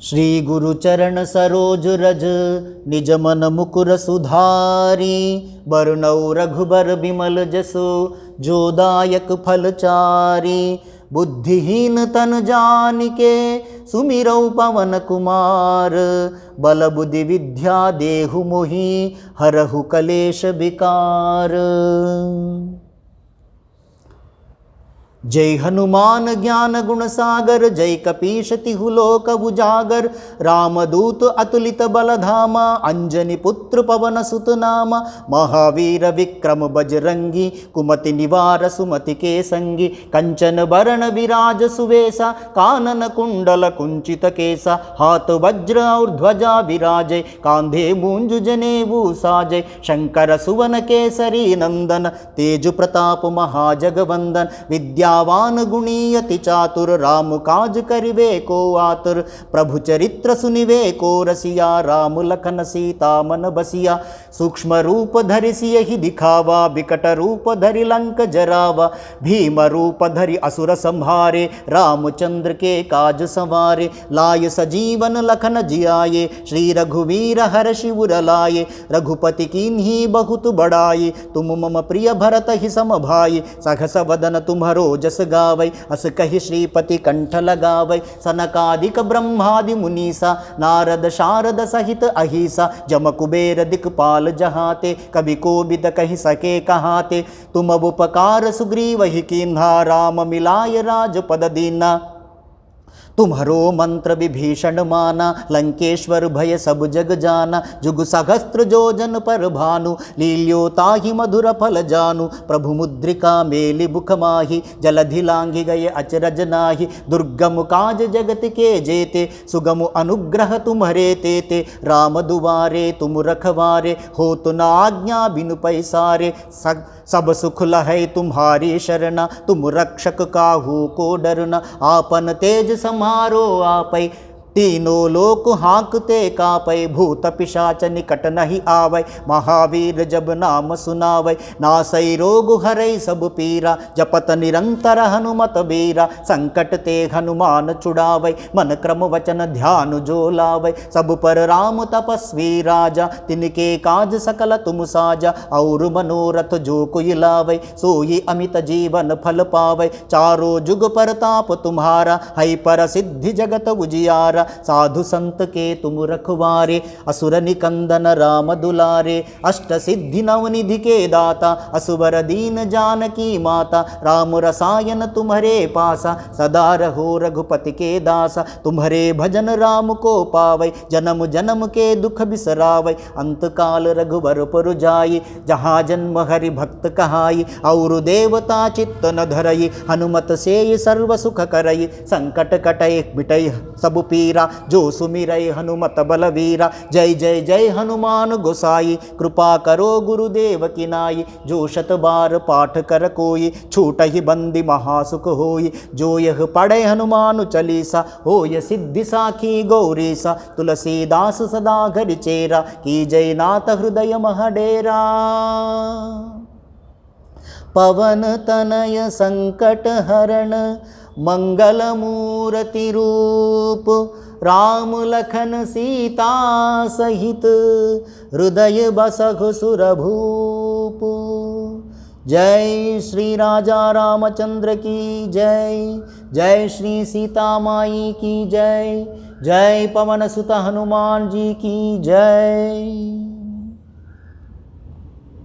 श्री गुरु चरण सरोज रज निज मन मुकुर सुधारी बरनौ रघुबर बिमल जसु जोदायक फलचारी बुद्धिहीन तन जानिके सुमिरौ पवन कुमार बल बुद्धि विद्या देहु मोहि हरहु कलेश विकार जय हनुमान ज्ञान गुण सागर जय कपीश तिहु लोक उजागर रामदूत अतुलित बल धामा अंजनी पुत्र पवन सुत नामा महावीर विक्रम बजरंगी कुमति निवार सुमति के संगी कंचन बरण विराज सुवेसा कानन कुंडल कुंचित केसा हाथ वज्र और ध्वजा विराजय कांधे मूंज जनेऊ साजय शंकर सुवन केसरी नंदन तेज प्रताप महाजगवंदन विद्यावान गुणी अति चातुर राम काज करिवे को आतुर प्रभु चरित्र सुनिवे को रसिया राम लखन सीता मन बसिया सूक्ष्म रूप धरि सियहि दिखावा बिकट रूप धरि लंक जरावा भीम रूप धरि असुर संहारे रामचंद्र के काज संवारे लाय सजीवन लखन जियाये श्री रघुवीर हर शिवर लाये रघुपति कीन्ही बहुत बड़ाई तुम मम प्रिय भरत ही सम भाई सहस वदन तुम्हरो जस गावै अस कहि श्रीपति कंठ लगावै सनकादिक ब्रह्मादि मुनीसा नारद शारद सहित अहिसा जम कुबेर दिक्पाल जहाते कवि कोविद कहि सके कहाते तुम अब उपकार सुग्रीव ही कीन्हा राम मिलाय राजपद दीना तुम्हारो मंत्र विभीषण माना लंकेश्वर भय सब जग जाना, जुग सहस्त्र जोजन पर भानु, लील्यो ताहि मधुर फल जानु, प्रभु मुद्रिका मेलि बुख माही, जलधि गए अचरज नाही, दुर्गम काज जगत के जेते, सुगम अनुग्रह तुम्हरे तेते, राम दुवारे तुम रखवारे, हो तो न आज्ञा बिनु पैसारे सब सुख लहै तुम्हारी शरणा, तुम रक्षक काहू को डरना, आपन तेज కుమారో ఆపై तीनों लोक हाँकते कापै भूत पिशाच निकट नहीं आवै महावीर जब नाम सुनावै नासै रोग हरै सब पीरा जपत निरंतर हनुमत बीरा संकट ते हनुमान छुड़ावै मन क्रम वचन ध्यान जो लावै सब पर राम तपस्वी राजा तिनके काज सकल तुम साजा और मनोरथ जो कोई लावै सोई अमित जीवन फल पावै चारों जुग परताप तुम्हारा है पर सिद्धि जगत उजियारा साधु संत के तुम रखवारे, असुर निकंदन राम दुलारे, अष्ट सिद्धि नवनिधि के दाता असुबर दीन जानकी माता, राम रसायन तुम्हारे पासा, सदा रहो रघुपति के दासा, तुम्हारे भजन राम को पावै, जन्म जन्म के दुख बिसरावै अंत काल रघुवर पुर जाई, जहाँ जन्म हरि भक्त कहाई, और देवता चित्त न धरई, हनुमत से सर्व सुख करई, संकट कटय मिटय सब पीरा जो सुमिरय हनुमत बलवीरा जय जय जय हनुमान गोसाई कृपा करो गुरुदेव की नाई जो शत बार पाठ कर कोई छूट ही बंदी महासुख होई जो यह पढ़े हनुमान चालीसा होय सिद्धि साखी गौरीसा तुलसीदास सदा घर चेरा की जय नाथ हृदय महडेरा पवन तनय संकट हरण मंगल मूर्ति रूप राम लखन सीता सहित हृदय बसघ सुरभूप जय श्री राजा रामचंद्र की जय जय श्री सीता माई की जय जय पवन सुत हनुमान जी की जय